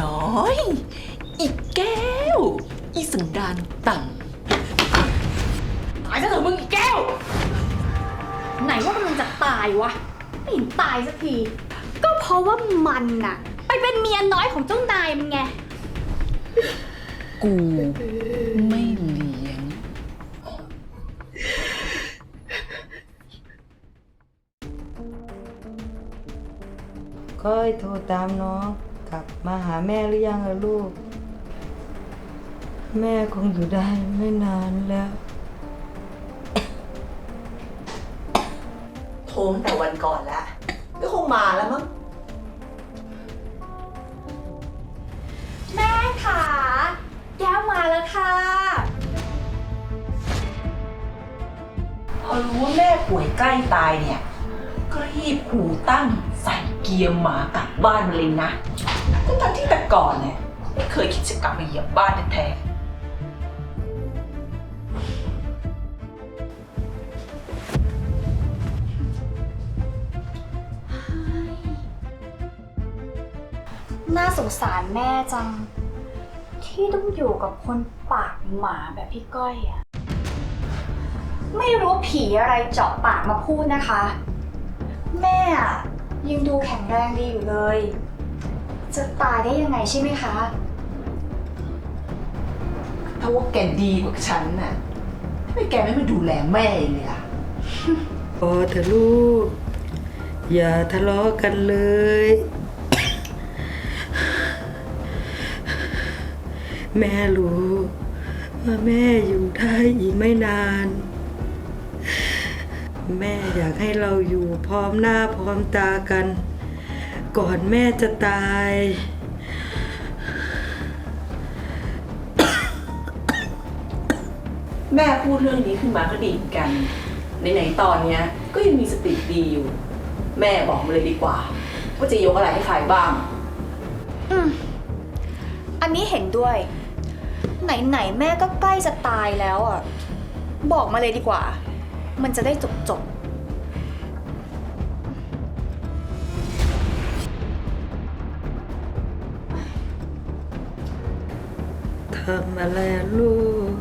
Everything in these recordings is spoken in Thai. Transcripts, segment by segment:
น้อย อีกแก้ว อีสันดานต่ำตายซะเถอะมึงอีกแก้ว ไหนว่ากำลังจะตายวะไม่เห็นตายสักที ก็เพราะว่ามันน่ะ ไปเป็นเมียน้อยของเจ้านายมันไง กูไม่เลี้ยงก้อยโทรตามน้อง ลับมาหาแม่หรือยังอะลูก แม่คงอยู่ได้ไม่นานแล้ว โทรตั้งแต่วันก่อนแล้วก็คงมาแล้วมั้ง แม่ขาแก้วมาแล้วค่ะ พอรู้ว่าแม่ป่วยใกล้ตายเนี่ย ก็รีบขู่ตั้งใส่เกียร์หมากลับบ้านมาเลยนะ ทั้งๆที่แต่ก่อนเนี่ยไม่เคยคิดจะกลับมาเหยียบบ้านแท้น่าสงสารแม่จัง ที่ต้องอยู่กับคนปากหมาแบบพี่ก้อยอะไม่รู้ผีอะไรเจาะปากมาพูดนะคะ แม่อะยังดูแข็งแรงดีอยู่เลย จะตายได้ยังไงใช่ไหมคะ ถ้าว่าแกดีกว่าฉันน่ะทำไมแกไม่มาดูแลแม่เลยล่ะพอเถอะลูก อย่าทะเลาะกันเลย แม่รู้ว่าแม่อยู่ได้อีกไม่นาน แม่อยากให้เราอยู่พร้อมหน้าพร้อมตากัน ก่อนแม่จะตาย แม่พูดเรื่องนี้ขึ้นมาก็ดีเหมือนกันไหนๆตอนเนี้ยก็ยังมีสติดีอยู่ แม่บอกมาเลยดีกว่า ว่าจะยกอะไรให้ใครบ้าง อืม อันนี้เห็นด้วย ไหนๆแม่ก็ใกล้จะตายแล้วอะ บอกมาเลยดีกว่า มันจะได้จบจบ ทำอะไรอะลูก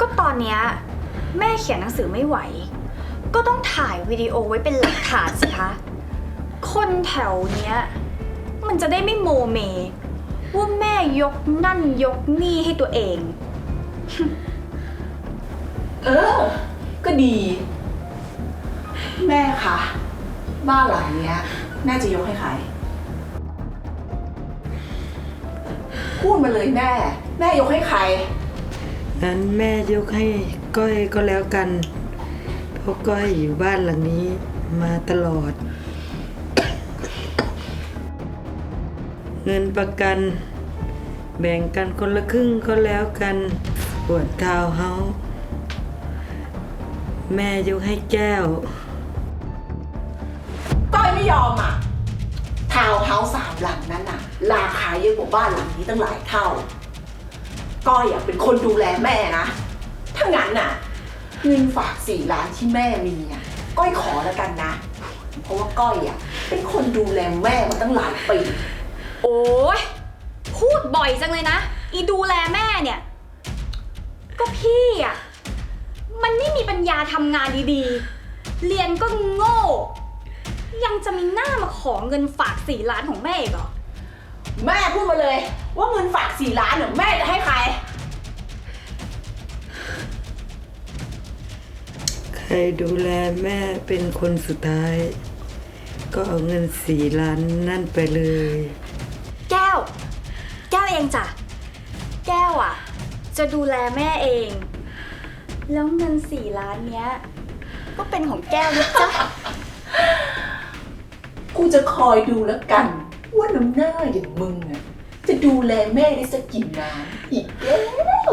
ก็ตอนเนี้ยแม่เขียนหนังสือไม่ไหว ก็ต้องถ่ายวิดีโอไว้เป็นหลักฐานสิคะ คนแถวเนี้ย มันจะได้ไม่โมเม ว่าแม่ยกนั่นยกนี่ให้ตัวเอง เออ ก็ดี แม่คะบ้านหลังเนี้ยน่จะยกให้ใคร พูดมาเลยแม่ แม่ยกให้ใคร งั้นแม่ยกให้ก้อยก็แล้วกัน เพราะก้อยอยู่บ้านหลังนี้มาตลอด เงินประกัน แบ่งกันคนละครึ่งก็แล้วกันปวดเท้าวน์เฮาส์แม่ยกให้แก้ว ก้อยไม่ยอมอะทาวน์เฮาส์สามหลังนั้นน่ะ ราคาเยอะกว่าบ้านหลังนี้ตั้งหลายเท่า ก้อยอะเป็นคนดูแลแม่นะ ถ้างั้นน่ะเงินฝากสี่ล้านที่แม่มีอะก้อยขอแล้วกันนะ เพราะว่าก้อยอะเป็นคนดูแลแม่มาตั้งหลายปี โอ้ยพูดบ่อยจังเลยนะ อีดูแลแม่เนี่ย ก็พี่อะ มันไม่มีปัญญาทำงานดีๆ เรียนก็โง่ ยังจะมีหน้ามาขอเงินฝากสี่ล้านของแม่อีกเหรอ แม่พูดมาเลย ว่าเงินฝากสี่ล้านเนี่ยแม่จะให้ใคร ใครดูแลแม่เป็นคนสุดท้าย ก็เอาเงินสี่ล้านนั่นไปเลย แก้ว แก้วเองจ้ะ แก้วอะ จะดูแลแม่เอง แล้วเงินสี่ล้านเนี้ย ก็เป็นของแก้วนะจ๊ะ กูจะคอยดูแล้วกัน ว่าน้ำหน้าอย่างมึงอะจะดูแลแม่ได้สักกี่น้ำอีกแล้ว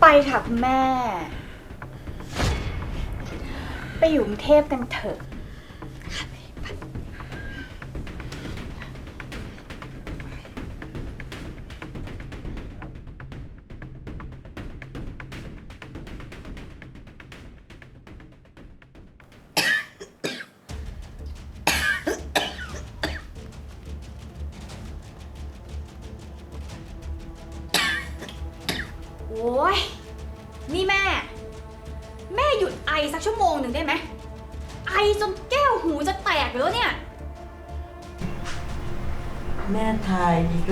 ไปเถอะแม่ ไปอยู่กรุงเทพกันเถอะ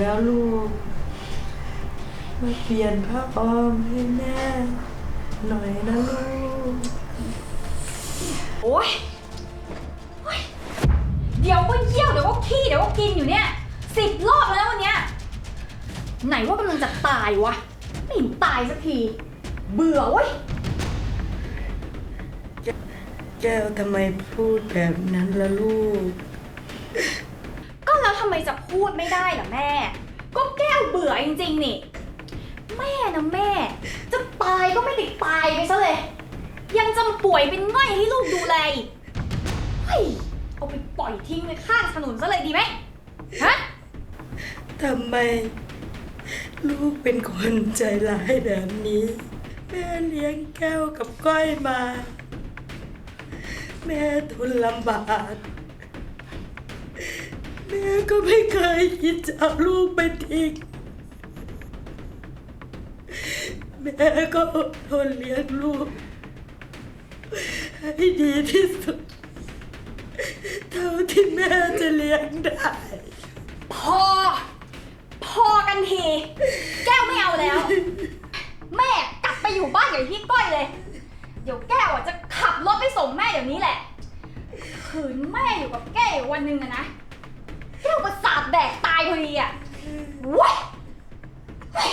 แล้วลูก มาเปลี่ยนผ้าอ้อมให้แม่หน่อยนะลูก โอ๊ยโอ๊ยเดี๋ยวก็เยี่ยวเดี๋ยวก็ขี้เดี๋ยวก็กินอยู่เนี่ยสิบรอบแล้ววันเนี้ยไหนว่ากำลังจะตายวะ ไม่เห็นตายสักที เบื่อเว้ย แก้วทำไมพูดแบบนั้นล่ะลูกก็แล้วทำไมจะพูดไม่ได้ล่ะแม่ ก็แก้วเบื่อจริงๆนี่ แม่นะแม่ จะตายก็ไม่ติดตายไปซะเลย ยังจะมาป่วยเป็นง่อยให้ลูกดูแลอีกเฮ้ยเอาไปปล่อยทิ้งไว้ข้างถนนซะเลยดีไหมฮะ ทำไม ลูกเป็นคนใจร้ายแบบนี้ แม่เลี้ยงแก้วกับก้อยมา แม่ทุนลำบาก แม่ก็ไม่เคยคิดจะเอาลูกไปทิ้งแม่ก็อดทนเลี้ยงลูก ให้ดีที่สุด เท่าที่แม่จะเลี้ยงได้ พอ พอกันที แก้วไม่เอาแล้ว แม่กลับไปอยู่บ้านกับพี่ก้อยเลย เดี๋ยวแก้วอะจะขับรถไปส่งแม่เดี๋ยวนี้แหละขืนแม่อยู่กับแก้ววันหนึ่งอะนะ แก้วประสาทแดกตายพอดีอะเว้ยเฮ้ย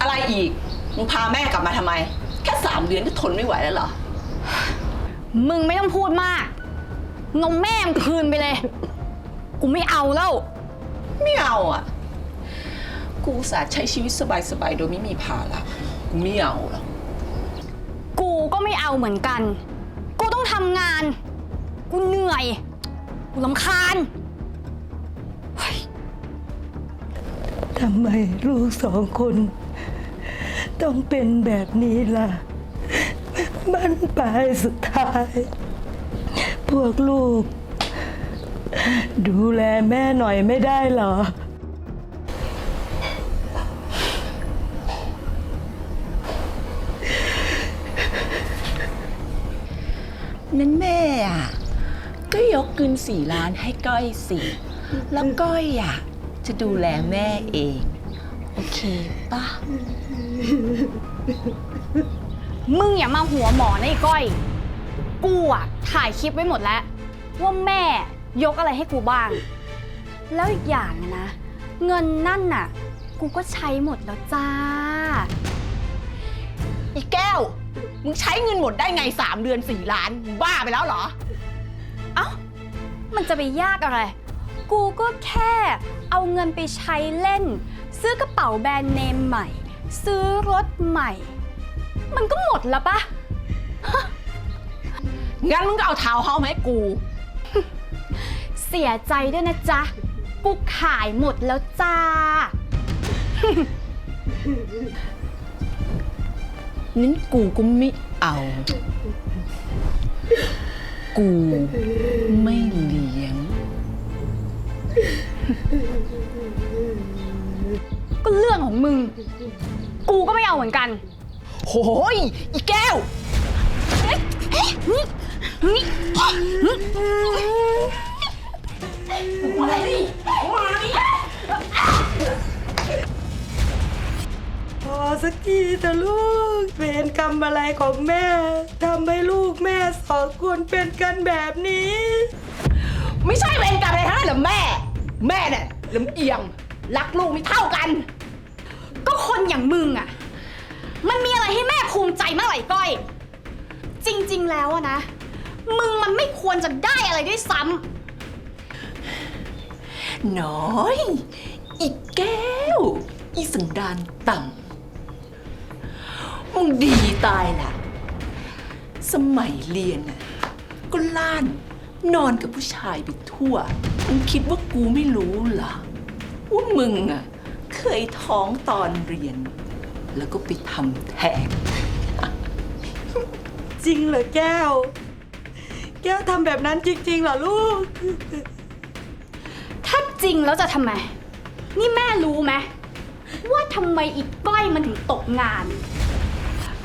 อะไรอีก มึงพาแม่กลับมาทำไม แค่สามเดือนก็ทนไม่ไหวแล้วเหรอ มึงไม่ต้องพูดมาก งมแม่มงคืนไปเลย กูไม่เอาแล้ว ไม่เอาอะ กูอุตสาห์ใช้ชีวิตสบายๆ โดยไม่มีภาระกูไม่เอาหรอกกูก็ไม่เอาเหมือนกัน กูต้องทำงาน กูเหนื่อย กูลำคาญ ทำไมลูกสองคน ต้องเป็นแบบนี้ล่ะ มันปลายสุดท้าย พวกลูก ดูแลแม่หน่อยไม่ได้เหรอ นั้นแม่อะก็ยกเงินสี่ล้านให้ก้อยสิแล้วก้อยอะจะดูแลแม่เอง โอเคปะมึงอย่ามาหัวหมอนะไอ้ก้อย กูอะถ่ายคลิปไว้หมดแล้ว ว่าแม่ยกอะไรให้กูบ้าง แล้วอีกอย่างอะนะ เงินนั่นน่ะ กูก็ใช้หมดแล้วจ้า อีแก้ว มึงใช้เงินหมดได้ไงสามเดือนสี่ล้านมึงบ้าไปแล้วเหรอ เอ้า มันจะไปยากอะไร กูก็แค่เอาเงินไปใช้เล่น ซื้อกระเป๋าแบรนด์เนมใหม่ ซื้อรถใหม่ มันก็หมดแล้วปะ งั้นมึงก็เอาเท้าเฮามาให้กู เสียใจด้วยนะจ๊ะ กูขายหมดแล้วจ้านั้นกูก็ไม่เอา กูไม่เลี้ยง ก็เรื่องของมึง กูก็ไม่เอาเหมือนกัน โหยอีแก้ว พอสักทีเถอะลูก เวรกรรมอะไรของแม่ทำให้ลูกแม่สองคนเป็นกันแบบนี้ ไม่ใช่เวรกรรมอะไรทั้งนั้นเหรอแม่ แม่เนี่ยลำเอียง รักลูกไม่เท่ากัน ก็คนอย่างมึงอะมันมีอะไรให้แม่ภูมิใจมากไหร่ก้อย จริง ๆ แล้วอะนะ มึงมันไม่ควรจะได้อะไรด้วยซ้ำน้อย อีแก้ว อีสันดานต่ำมึงดีตายล่ะ สมัยเรียนน่ะก็ล่าน นอนกับผู้ชายไปทั่ว มึงคิดว่ากูไม่รู้เหรอ ว่ามึงอะ เคยท้องตอนเรียน แล้วก็ไปทำแท้ง จริงเหรอแก้ว แก้วทำแบบนั้นจริงๆเหรอลูก ถ้าจริงแล้วจะทำไม นี่แม่รู้ไหมว่าทำไมอีกก้อยมันถึงตกงาน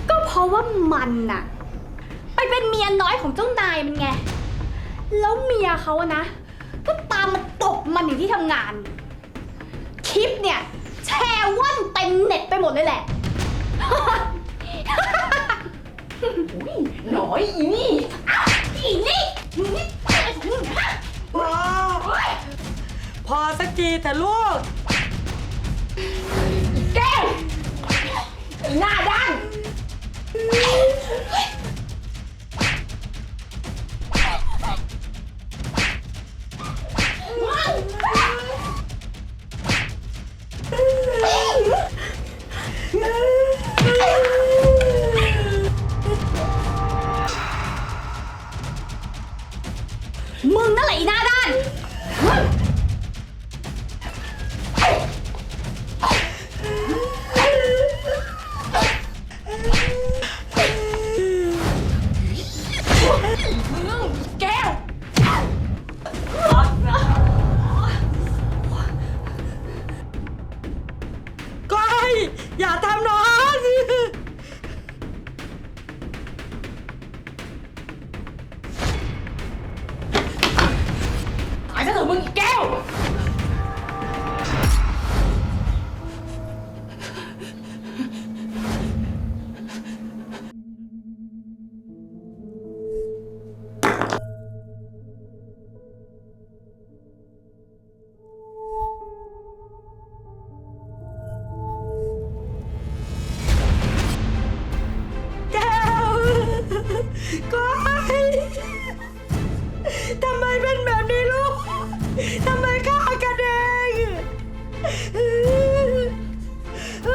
ก็เพราะว่ามันน่ะ ไปเป็นเมียน้อยของเจ้านายมันไง แล้วเมียเขาอะนะ ก็ตามมาตบมันอยู่ที่ทำงาน คลิปเนี่ย แชร์ว่อนเต็มเน็ตไปหมดเลยแหละหน่อยอีนี่อี นี่นี่พอพอสักทีแต่ลูกแก้วหน้าด้าน มึงนั่นแหละอีหน้าด้าน ก้อยทำไมเป็นแบบนี้ลูก ทำไมฆ่ากันเองอ